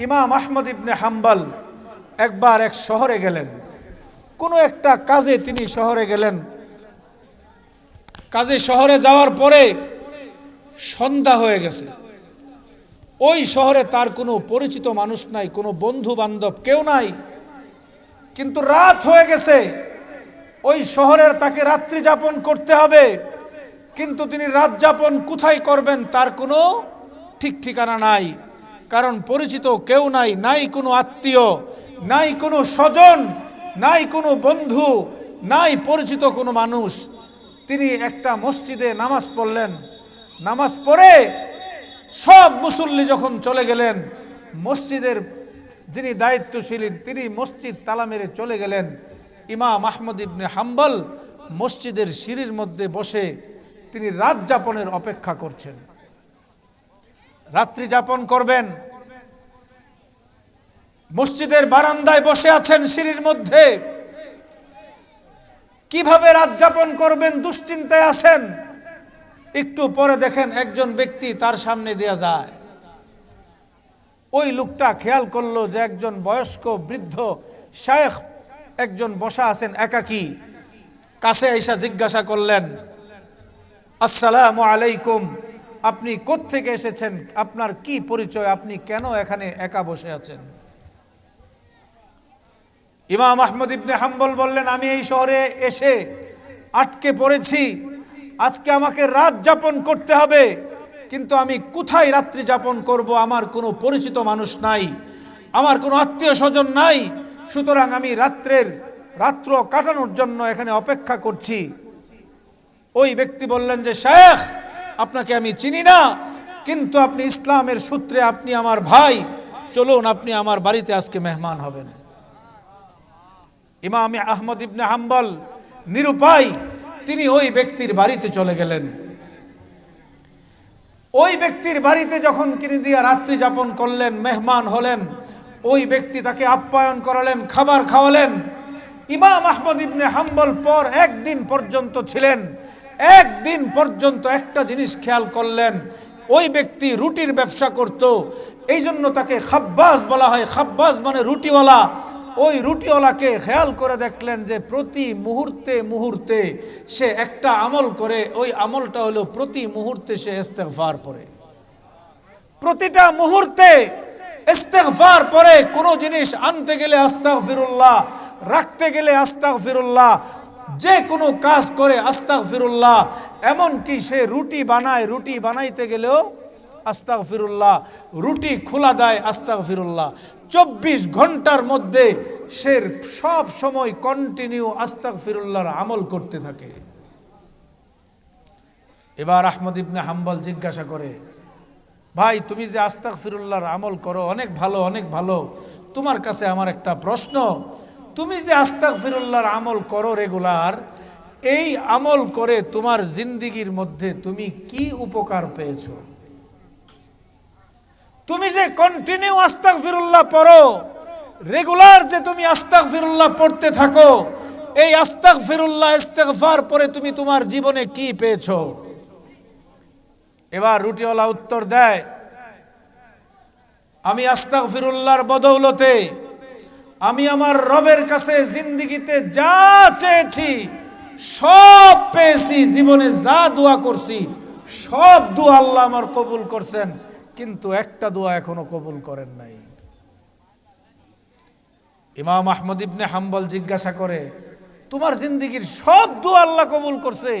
ইমাম আহমদ ইবনে হাম্বাল একবার এক শহরে গেলেন। কোনো একটা কাজে তিনি শহরে গেলেন। কাজে শহরে যাওয়ার পরে সন্ধ্যা হয়ে গেছে। ওই শহরে তার কোনো পরিচিত মানুষ নাই, কোনো বন্ধু বান্ধব কেউ নাই। কিন্তু রাত হয়ে গেছে। ওই শহরের তাকে রাত্রি যাপন করতে হবে। কিন্তু তিনি রাত যাপন কোথায় করবেন তার কোনো ঠিক ঠিকানা নাই। কারণ পরিচিত কেউ নাই নাই কোনো আত্মীয়, নাই কোনো স্বজন, নাই কোনো বন্ধু, নাই পরিচিত কোনো মানুষ। তিনি একটা মসজিদে নামাজ পড়লেন। নামাজ পড়ে সব মুসল্লি যখন চলে গেলেন, মসজিদের যিনি দায়িত্বশীল, তিনি মসজিদ তালা মেরে চলে গেলেন। ইমাম আহমদ ইবনে হাম্বল মসজিদের সিঁড়ির মধ্যে বসে তিনি রাত যাপনের অপেক্ষা করছেন। রাত্রি যাপন করবেন। মসজিদের বারান্দায় বসে আছেন সিঁড়ির মধ্যে। কীভাবে রাত যাপন করবেন, দুশ্চিন্তায় আছেন? একটু পরে দেখেন একজন ব্যক্তি তার সামনে দেয়া যায়। ওই লোকটা খেয়াল করল যে একজন বয়স্ক বৃদ্ধ শায়েখ একজন বসা আছেন একাকী। কাছে এসা জিজ্ঞাসা করলেন, আসসালামু আলাইকুম। আপনি থেকে এসেছেন? আপনার কি পরিচয়? আপনি কেন এখানে একা বসে আছেন? ইমাম আহমদ ইবনে হাম্বল বললেন, আমি এই শহরে এসে আটকে পড়েছি। আজকে আমাকে রাত যাপন করতে হবে। কিন্তু আমি কোথায় রাত্রি যাপন করব? আমার কোনো পরিচিত মানুষ নাই। আমার কোনো আত্মীয় স্বজন নাই। সুতরাং আমি রাত্রের রাত্র কাটানোর জন্য এখানে অপেক্ষা করছি। ওই ব্যক্তি বললেন যে, শেখ আপনাকে আমি চিনি না, কিন্তু আপনি ইসলামের সূত্রে আপনি আমার ভাই। চলুন, আপনি আমার বাড়িতে আজকে মেহমান হবেন। ইমাম আহমদ ইবনে হাম্বল নিরুপায়, তিনি ওই ব্যক্তির বাড়িতে চলে গেলেন। ওই ব্যক্তির বাড়িতে যখন তিনি দিয়া রাত্রি যাপন করলেন, মেহমান হলেন, ওই ব্যক্তি তাকে আপ্যায়ন করালেন, খাবার খাওয়ালেন। ইমাম আহমদ ইবনে হাম্বল পর একদিন পর্যন্ত ছিলেন। একদিন পর্যন্ত একটা জিনিস খেয়াল করলেন, ওই ব্যক্তি রুটির ব্যবসা করত এই জন্য তাকে খাব্বাস বলা হয়। খাব্বাস মানে রুটিওয়ালা। ওই রুটিওয়ালাকে খেয়াল করে দেখলেন যে প্রতি মুহূর্তে মুহূর্তে সে একটা আমল করে, ওই আমলটা হলো প্রতি মুহূর্তে সে ইস্তেগফার পরে প্রতিটা মুহূর্তে ইস্তেগফার পরে কোনো জিনিস আনতে গেলে আস্তাগফিরুল্লাহ, রাখতে গেলে আস্তাগফিরুল্লাহ যে কোনো কাজ করে আস্তাক ফিরুল্লাহ এমনকি সে রুটি বানায়, রুটি বানাইতে গেলেও আস্তাক ফিরুল্লাহ রুটি খোলা দেয় আস্তাক ফিরুল্লাহ চব্বিশ ঘণ্টার মধ্যে সে সব সময় কন্টিনিউ আস্তাক ফিরুল্লাহর আমল করতে থাকে। এবার আহমদ ইবনে হাম্বল জিজ্ঞাসা করে, ভাই, তুমি যে আস্তাক ফিরুল্লাহর আমল করো, অনেক ভালো অনেক ভালো। তোমার কাছে আমার একটা প্রশ্ন তুমি যে আস্তাক ফিরুল্লাহর আমল করো রেগুলার, এই আমল করে তোমার জিন্দিগির মধ্যে তুমি কি উপকার পেয়েছ? তুমি যে কন্টিনিউ আস্তাক ফিরুল্লাহ পড়ো, রেগুলার যে তুমি আস্তাক ফিরুল্লাহ পড়তে থাকো, এই আস্তাক ফিরুল্লাহ ইস্তেগফার পরে তুমি তোমার জীবনে কি পেয়েছ? এবার রুটিওয়ালা উত্তর দেয়, আমি আস্তাক ফিরুল্লাহর বদৌলতে আমি আমার রবের কাছে জিন্দিগিতে যা চেয়েছি, সব পেয়েছি, জীবনে যা দোয়া করছি, সব দোয়া আল্লাহ আমার কবুল করছেন, কিন্তু একটা দোয়া এখনও কবুল করেন নাই। ইমাম আহমদ ইবনে হাম্বল জিজ্ঞাসা করে, তোমার জিন্দিগির সব দোয়া আল্লাহ কবুল করছে,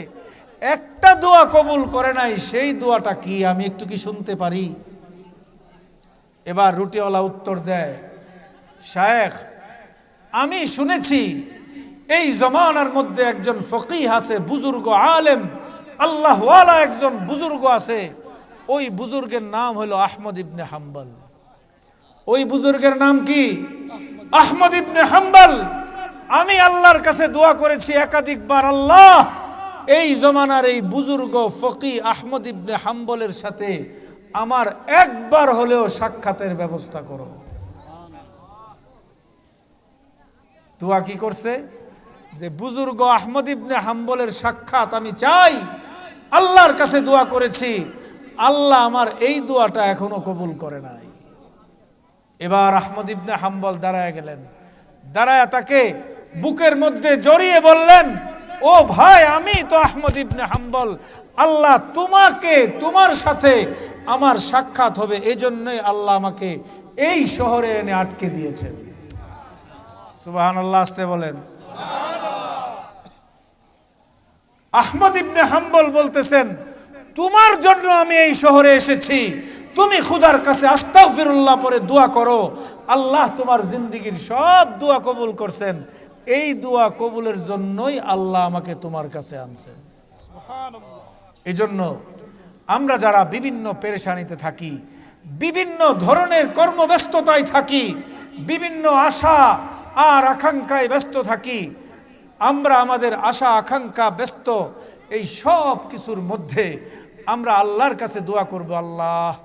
একটা দোয়া কবুল করে নাই, সেই দোয়াটা কি? আমি একটু কি শুনতে পারি? এবার রুটিওয়ালা উত্তর দেয় শায়েখ, আমি শুনেছি এই জমানার মধ্যে একজন ফকিহ আছে, বুজুর্গ আলেম। আল্লাহওয়ালা একজন বুজুর্গ আছে। ওই বুজুর্গের নাম হলো আহমদ ইবনে হাম্বল। ওই বুজুর্গের নাম কি? আহমদ ইবনে হাম্বল। আমি আল্লাহর কাছে দোয়া করেছি একাধিকবার, আল্লাহ, এই জমানার এই বুজুর্গ ফকি আহমদ ইবনে হাম্বলের সাথে আমার একবার হলেও সাক্ষাতের ব্যবস্থা করো। দোয়া কি করছে? যে বুজুর্গ আহমদ ইবনে হাম্বলের সাক্ষাৎ আমি চাই, আল্লাহর কাছে দোয়া করেছি, আল্লাহ আমার এই দোয়াটা এখনও কবুল করে নাই। এবার আহমদ ইবনে হাম্বল দাঁড়ায় গেলেন। দাঁড়ায় তাকে বুকের মধ্যে জড়িয়ে বললেন, ও ভাই, আমি তো আহমদ ইবনে হাম্বল, আল্লাহ তোমাকে, তোমার সাথে আমার সাক্ষাৎ হবে এই জন্যই আল্লাহ আমাকে এই শহরে এনে আটকে দিয়েছেন। সুবাহান আল্লাহ আসতে বলেন। আহমদ ইবনে হাম্বল বলতেছেন তোমার জন্য আমি এই শহরে এসেছি। তুমি খুদার কাছে আস্তাগফিরুল্লাহ পরে দোয়া করো। আল্লাহ তোমার জিন্দিগির সব দোয়া কবুল করছেন। এই দোয়া কবুলের জন্যই আল্লাহ আমাকে তোমার কাছে আনছেন। এই জন্য আমরা যারা বিভিন্ন পেরেশানিতে থাকি বিভিন্ন ধরনের কর্মব্যস্ততায় থাকি বিভিন্ন আশা আর আকাঙ্ক্ষায় ব্যস্ত থাকি। আমরা আমাদের আশা, আকাঙ্ক্ষা, ব্যস্ত এই সব কিছুর মধ্যে আমরা আল্লাহর কাছে দোয়া করব, আল্লাহ।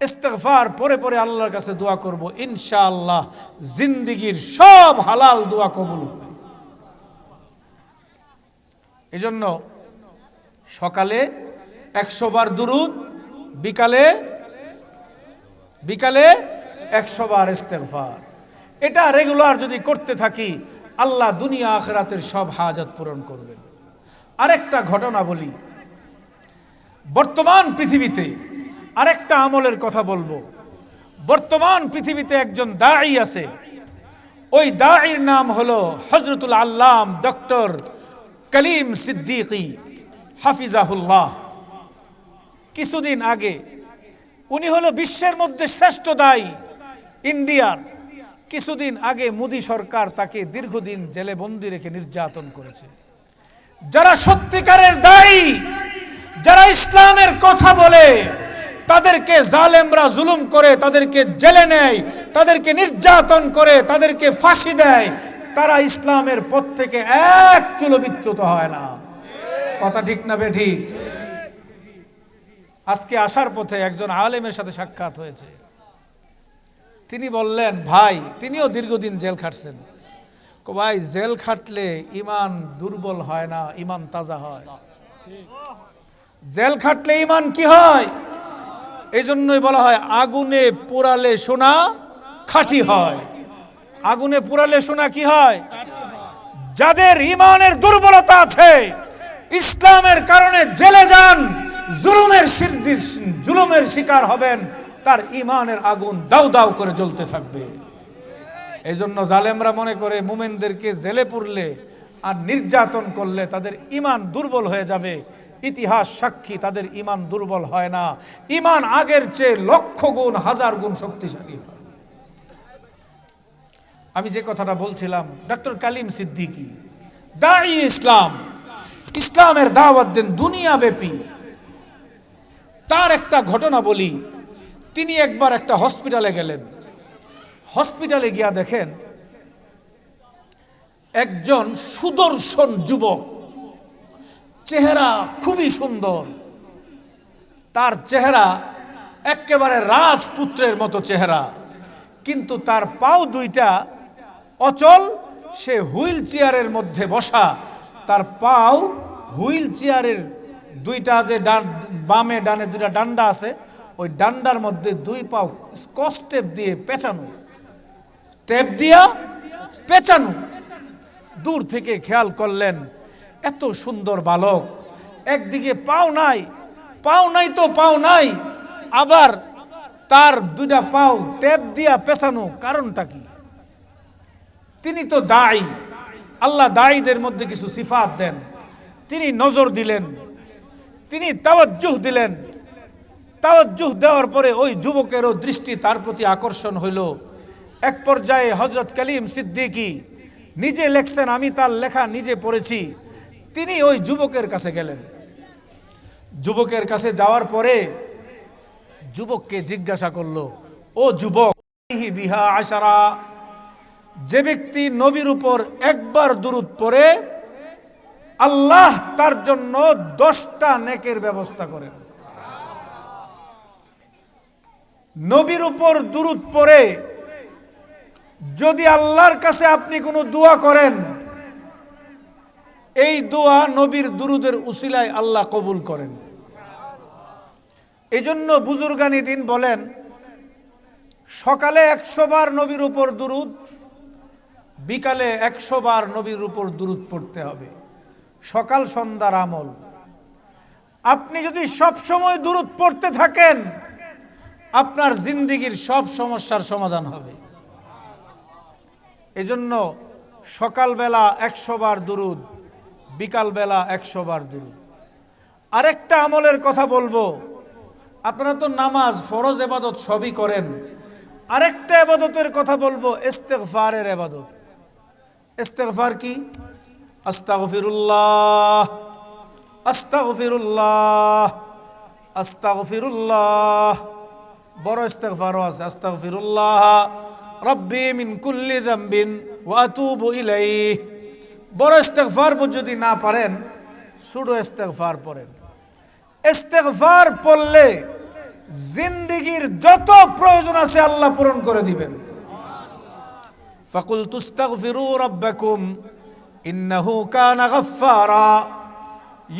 ইস্তেগফার পরে পরে আল্লাহর কাছে দোয়া করব, ইনশাআল্লাহ। জিন্দিগির সব হালাল দোয়া কবুল হবে। এজন্য সকালে একশো বার দুরুদ, বিকালে বিকালে একশো বার ইস্তেগফার। এটা রেগুলার যদি করতে থাকি, আল্লাহ দুনিয়া আখরাতের সব হাজত পূরণ করবেন। আরেকটা ঘটনা বলি। বর্তমান পৃথিবীতে আরেকটা আমলের কথা বলব। বর্তমান পৃথিবীতে একজন দায়ী আছে। ওই দায়ীর নাম হলো হজরতুল আল্লাম ডক্টর কলিম সিদ্দিকি, হাফিজাহুল্লাহ। কিছুদিন আগে উনি হলো বিশ্বের মধ্যে শ্রেষ্ঠ দায়ী ইন্ডিয়ার কিছুদিন আগে মোদী সরকার তাকে দীর্ঘদিন জেলে বন্দি রেখে নির্যাতন করেছে। যারা সত্যিকারের দায়ী, যারা ইসলামের কথা বলে, তাদেরকে জালেমরা জুলুম করে, তাদেরকে জেলে নেয়, তাদেরকে নির্যাতন করে, তাদেরকে ফাঁসি দেয়, তারা ইসলামের পথ থেকে এক চুলো বিচ্যুত হয় না। কথা ঠিক না বে ঠিক আজকে আসার পথে একজন আলেমের সাথে সাক্ষাৎ হয়েছে। তিনি বললেন, ভাই, তিনিও দীর্ঘদিন জেল খাটছেন। ভাই, জেল খাটলে ইমান দুর্বল হয় না, ইমান তাজা হয়। জেল খাটলে ইমান কি হয়? এই জন্যই বলা হয়, আগুনে পোড়ালে সোনা খাঁটি হয়। আগুনে পোড়ালে সোনা কি হয়? যাদের ইমানের দুর্বলতা আছে, ইসলামের কারণে জেলে যান, জুলুমের জুলুমের শিকার হবেন। তার ইমানের আগুন দাউ দাউ করে জ্বলতে থাকবে। এই জন্য জালেমরা মনে করে মুমেনদেরকে জেলে পুরলে আর নির্যাতন করলে তাদের ইমান দুর্বল হয়ে যাবে। ইতিহাস সাক্ষী, তাদের ইমান দুর্বল হয় না। ইমান আগের চেয়ে লক্ষ গুণ, হাজার গুণ শক্তিশালী হয়। আমি যে কথাটা বলছিলাম ডক্টর কালিম সিদ্দিকী দাঁড়ি ইসলাম, ইসলামের দাওয়াত দেন দুনিয়াব্যাপী। তার একটা ঘটনা বলি তিনি একবার একটা হসপিটালে গেলেন। হসপিটালে গিয়া দেখেন একজন সুদর্শন যুবক। চেহারা খুবই সুন্দর। তার চেহারা একেবারে রাজপুত্রের মতো চেহারা। কিন্তু তার পাও দুইটা অচল, সে হুইল চেয়ারের মধ্যে বসা। তার পাও হুইল চেয়ারের দুইটা যে ডান- বামে, ডানে দুইটা ডান্ডা আছে ওই ডান্ডার মধ্যে দুই পাও স্কচ টেপ দিয়ে পেঁচানো। টেপ দিয়া পেঁচানো। দূর থেকে খেয়াল করলেন, এত সুন্দর বালক। একদিকে পাও নাই পাও নাই তো পাও নাই। আবার তার দুইটা পাও টেপ দিয়া পেছানো কারণটা কি? তিনি তো দায়ী। আল্লাহ দায়ীদের মধ্যে কিছু সিফাত দেন। তিনি নজর দিলেন। তিনি তাওয়াজ্জুহ দিলেন। তাওয়াজ্জুহ দেওয়ার পরে ওই যুবকেরও দৃষ্টি তার প্রতি আকর্ষণ হইল। এক পর্যায়ে হজরত কলিম সিদ্দিকী নিজে লেখছেন, আমি তার লেখা নিজে পড়েছি। তিনি ওই যুবকের কাছে গেলেন। যুবকের কাছে যাওয়ার পরে যুবককে জিজ্ঞাসা করল, ও যুবক বিহা আশারা, যে ব্যক্তি নবীর উপর একবার দুরুদ পড়ে, আল্লাহ তার জন্য দশটা নেকের ব্যবস্থা করেন। নবীর উপর দুরুদ পড়ে, যদি আল্লাহর কাছে আপনি কোনো দোয়া করেন, এই দোয়া নবীর দুরুদের উসিলায় আল্লাহ কবুল করেন। এই জন্য বুজুর্গানি দিন বলেন, সকালে একশো বার নবীর উপর দুরুদ, বিকালে একশো বার নবীর উপর দুরুদ পড়তে হবে। সকাল সন্ধ্যার আমল। আপনি যদি সব সময় দুরুদ পড়তে থাকেন আপনার জিন্দিগির সব সমস্যার সমাধান হবে। এজন্য সকালবেলা একশো বার দুরুদ, বিকালবেলা একশো বার দুরুদ। আরেকটা আমলের কথা বলব, আপনারা তো নামাজ, ফরজ এবাদত সবই করেন। আরেকটা এবাদতের কথা বলব, ইস্তেগফারের এবাদত। ইস্তেগফার কি? আস্তাগফিরুল্লাহ আস্তাগফিরুল্লাহ আস্তাগফিরুল্লাহ। বড় ইস্তেগফারও আছে, আস্তাগফিরুল্লাহ, রব্বি মিন কুল্লি যামবিন ওয়া আতুবু ইলাইহি। বড় ইস্তেগফার যদি না পারেন, সুডো ইস্তেগফার পড়েন। ইস্তেগফার পড়লে জিন্দিগির যত প্রয়োজন আছে আল্লাহ পূরণ করে দিবেন। ফাকুল তুস্তাগফিরু রাব্বাকুম, ইন্নাহু কানা গাফফারা,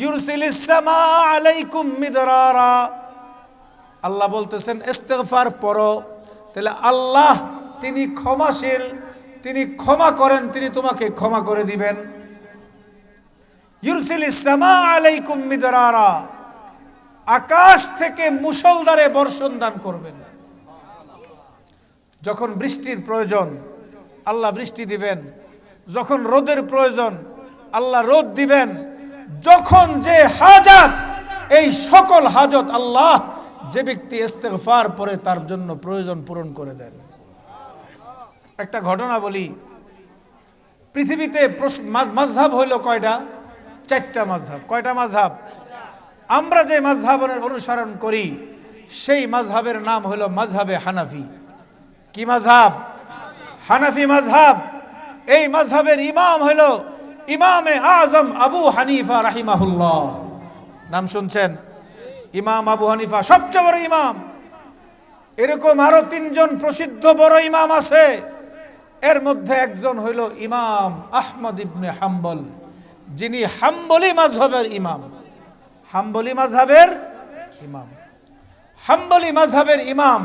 ইউরসিলিস সামা আলাইকুম মিদরারা। আল্লাহ বলতেছেন, ইস্তেগফার পড়ো। তাহলে আল্লাহ তিনি ক্ষমাশীল, তিনি ক্ষমা করেন, তিনি তোমাকে ক্ষমা করে দিবেন। ইউরসিলিস সামা আলাইকুম মিদরারা। আকাশ থেকে মুসলধারে বর্ষণ দান করবেন। যখন বৃষ্টির প্রয়োজন, আল্লাহ বৃষ্টি দিবেন। যখন রোদের প্রয়োজন, আল্লাহ রোদ দিবেন। যখন যে হাজাত, এই সকল হাজত আল্লাহ যে ব্যক্তি ইস্তেগফার পরে তার জন্য প্রয়োজন পূরণ করে দেন। একটা ঘটনা বলি। পৃথিবীতে প্রস- মা- মাযহাব হইল কয়টা? চারটা মাঝহাব কয়টা মাঝহাব আমরা যে মাঝহাবের অনুসরণ করি, সেই মাঝহাবের নাম হলো মাঝহাবে হানাফি। কি মাঝহাব হানাফি মাঝহাব এই মাঝহাবের ইমাম হলো ইমামে আজম আবু হানিফা রাহিমাহুল্লাহ। নাম শুনছেন? ইমাম আবু হানিফা, সবচেয়ে বড় ইমাম। এরকম আরও তিনজন প্রসিদ্ধ বড় ইমাম আছে। এর মধ্যে একজন হইল ইমাম আহমদ ইবনে হাম্বল, যিনি হাম্বলি মাঝহবের ইমাম। হাম্বলি মাঝহাবের ইমাম। হাম্বলি মাঝহাবের ইমাম